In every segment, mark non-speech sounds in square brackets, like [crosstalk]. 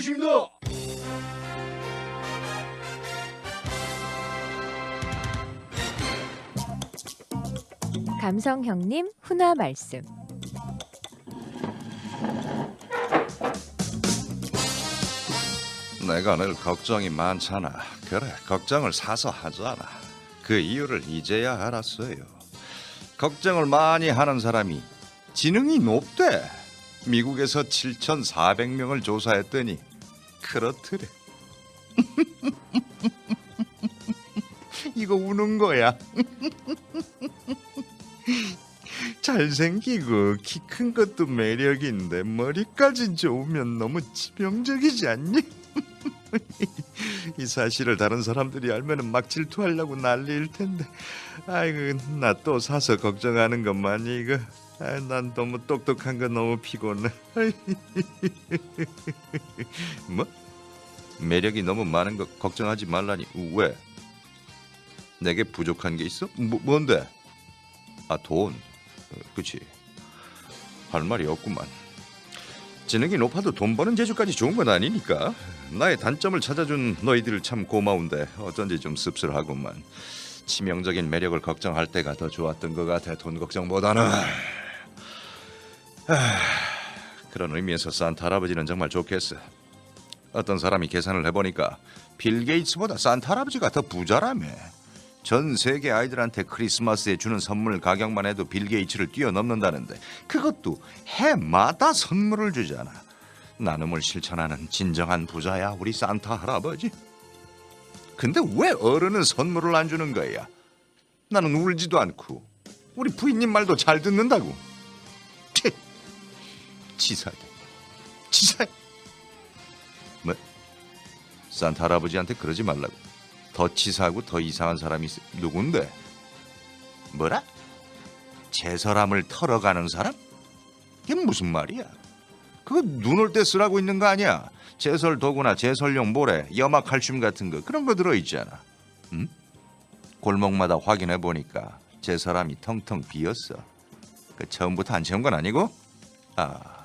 것입니다. 감성 형님 훈화 말씀. 내가 늘 걱정이 많잖아. 그래, 걱정을 사서 하잖아. 그 이유를 이제야 알았어요. 걱정을 많이 하는 사람이 지능이 높대. 미국에서 7,400명을 조사했더니 그렇더래. [laughs] 이거 우는 거야. [laughs] 잘생기고 키 큰 것도 매력인데 머리까지 좋으면 너무 치명적이지 않니? [laughs] 이 사실을 다른 사람들이 알면은 막 질투하려고 난리일 텐데. 아이고 나 또 사서 걱정하는 것만 이거. 아, 난 너무 똑똑한 거 너무 피곤해. [laughs] 뭐? 매력이 너무 많은 거 걱정하지 말라니. 왜? 내게 부족한 게 있어? 뭐, 뭔데? 아 돈. 어, 그치. 할 말이 없구만. 지능이 높아도 돈 버는 재주까지 좋은 건 아니니까 나의 단점을 찾아준 너희들 참 고마운데 어쩐지 좀 씁쓸하구만 치명적인 매력을 걱정할 때가 더 좋았던 것 같아 돈 걱정보다는 아, 그런 의미에서 산타 할아버지는 정말 좋겠어 어떤 사람이 계산을 해보니까 빌 게이츠보다 산타 할아버지가 더 부자라며 전 세계 아이들한테 크리스마스에 주는 선물 가격만 해도 빌 게이츠를 뛰어넘는다는데 그것도 해마다 선물을 주잖아. 나눔을 실천하는 진정한 부자야 우리 산타 할아버지. 근데 왜 어른은 선물을 안 주는 거야? 나는 울지도 않고 우리 부인님 말도 잘 듣는다고. 치, 치사해. 치사해. 뭐? 산타 할아버지한테 그러지 말라고. 더 치사하고 더 이상한 사람이 있어. 누군데? 뭐라? 제설함을 털어가는 사람? 이게 무슨 말이야? 그거 눈 올 때 쓰라고 있는 거 아니야? 제설 도구나 제설용 모래, 염화 칼슘 같은 거 그런 거 들어 있잖아. 응? 골목마다 확인해 보니까 제설함이 텅텅 비었어. 그 처음부터 안 채운 건 아니고? 아,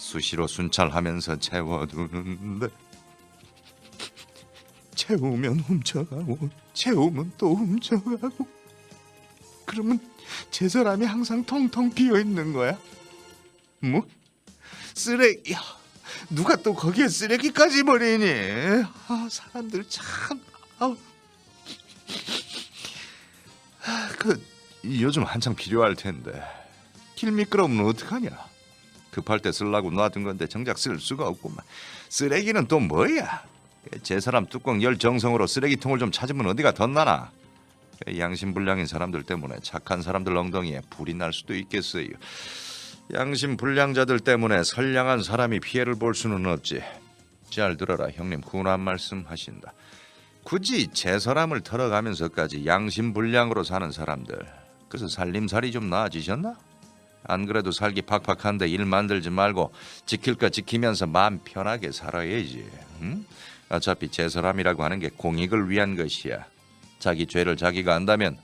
수시로 순찰하면서 채워두는데. 채우면 훔쳐가고 채우면 또 훔쳐가고 그러면 제 사람이 항상 텅텅 비어 있는 거야? 뭐? 쓰레기 야, 누가 또 거기에 쓰레기까지 버리니? 아, 사람들 참 아, 아, 그 요즘 한창 필요할 텐데 길 미끄러우면 어떡하냐? 급할 때 쓰려고 놔둔 건데 정작 쓸 수가 없구만. 쓰레기는 또 뭐야? 제 사람 뚜껑 열 정성으로 쓰레기통을 좀 찾으면 어디가 덧나나? 양심불량인 사람들 때문에 착한 사람들 엉덩이에 불이 날 수도 있겠어요. 양심불량자들 때문에 선량한 사람이 피해를 볼 수는 없지. 잘 들어라 형님 훈한 말씀 하신다. 굳이 제 사람을 털어가면서까지 양심불량으로 사는 사람들 그래서 살림살이 좀 나아지셨나? 안 그래도 살기 팍팍한데 일 만들지 말고 지킬 거 지키면서 마음 편하게 살아야지. 응? 어차피 제 사람이라고 하는 게 공익을 위한 것이야. 자기 죄를 자기가 안다면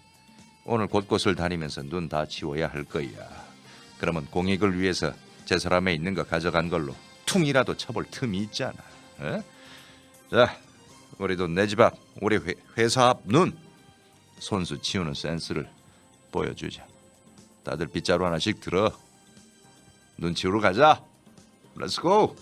오늘 곳곳을 다니면서 눈 다 치워야 할 거야. 그러면 공익을 위해서 제 사람에 있는 거 가져간 걸로 퉁이라도 쳐볼 틈이 있잖아. 어? 자, 우리도 내 집 앞, 우리 회, 회사 앞 눈 손수 치우는 센스를 보여주자. 다들 빗자루 하나씩 들어. 눈 치우러 가자. 렛츠고.